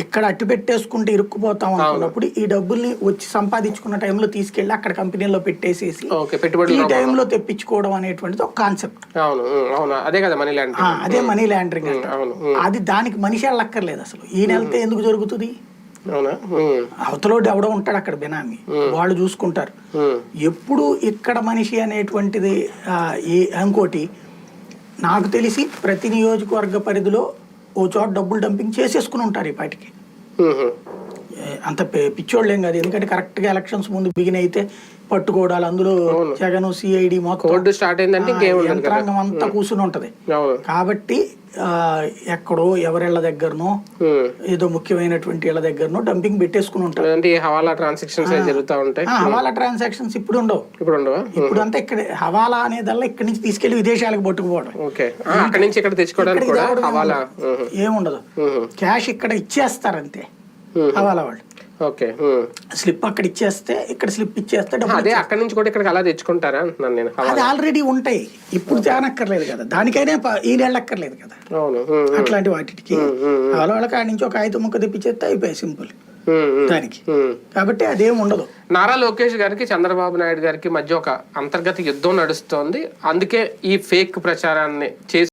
ఇక్కడ అట్టు పెట్టేసుకుంటే ఇరుక్కుపోతాం అనుకున్నప్పుడు ఈ డబ్బుల్ని వచ్చి సంపాదించుకున్న టైంలో తీసుకెళ్ళి అక్కడ కంపెనీలో పెట్టేసేసి ఈ టైంలో తెప్పించుకోవడం అనేటువంటిది ఒక కాన్సెప్ట్. అదే కదా మనీ ల్యాండ్ అదే మనీ అవును అది దానికి మనిషి వెళ్ళక్కర్లేదు అసలు. ఈయన వెళ్తే ఎందుకు జరుగుతుంది? అవతలోడు ఎవడో ఉంటాడు అక్కడ బినామీ. వాళ్ళు చూసుకుంటారు. ఎప్పుడు ఇక్కడ మనిషి అనేటువంటిది ఈ ఇంకోటి నాకు తెలిసి ప్రతి నియోజకవర్గ పరిధిలో ఓ చోట డబ్బులు డంపింగ్ చేసేసుకుని ఉంటారు ఈ పాటికి. అంత పిచ్చోళ్ళేం కాదు. ఎందుకంటే కరెక్ట్గా ఎలక్షన్స్ ముందు బిగిన్ అయితే పట్టుకోవడాలు అందులో జగన్ సిఐడి మొత్తం స్టార్ట్ అయిందంటే యంత్రాంగం అంతా కూర్చుని ఉంటది. కాబట్టి ఆ, ఎక్కడో ఎవరిళ్ళ దగ్గరనో. ఏదో ముఖ్యమైనటువంటి ఇళ్ళ దగ్గరనో డంపింగ్ పెట్టేసుకుని ఉంటారు. అంటే హవాలా ట్రాన్సాక్షన్స్ జరుగుతూ ఉంటాయి. హవాలా ట్రాన్సాక్షన్స్ ఇప్పుడు ఉండవు. ఇప్పుడు ఉండవా? ఇప్పుడు అంతా ఇక్కడ హవాలా అనేదల్లా ఇక్కడి నుంచి తీసుకెళ్ళి విదేశాలకు పట్టుకుపోవడం. ఓకే. అక్కడి నుంచి ఇక్కడ తెచ్చుకోవడానికి కూడా హవాలా. ఏముండదు. క్యాష్ ఇక్కడ ఇచ్చేస్తారంతే. ఉహు. హవాలా వాళ్ళు ఓకే. స్లిప్ అక్కడ ఇచ్చేస్తే ఇక్కడ స్లిప్ ఇచ్చేస్తే అదే అక్కడి నుంచి కూడా ఇక్కడికి అలా తెచ్చుకుంటారా అంటున్నాను నేను అది ఆల్రెడీ ఉంటాయి. ఇప్పుడు తేనక్కర్లేదు కదా. దానికైనా ఈ నెలక్కర్లేదు కదా. అవును అట్లాంటి వాటికి. వాళ్ళ ఆడి నుంచి ఒక ఐదు ముక్క తెప్పించేస్తే అయిపోయాయి సింపుల్. దానికి. కాబట్టి అదేం ఉండదు. నారా లోకేష్ గారికి చంద్రబాబు నాయుడు గారికి మధ్య ఒక అంతర్గత యుద్ధం నడుస్తోంది. అందుకే ఈ ఫేక్ ప్రచారాన్ని చేసి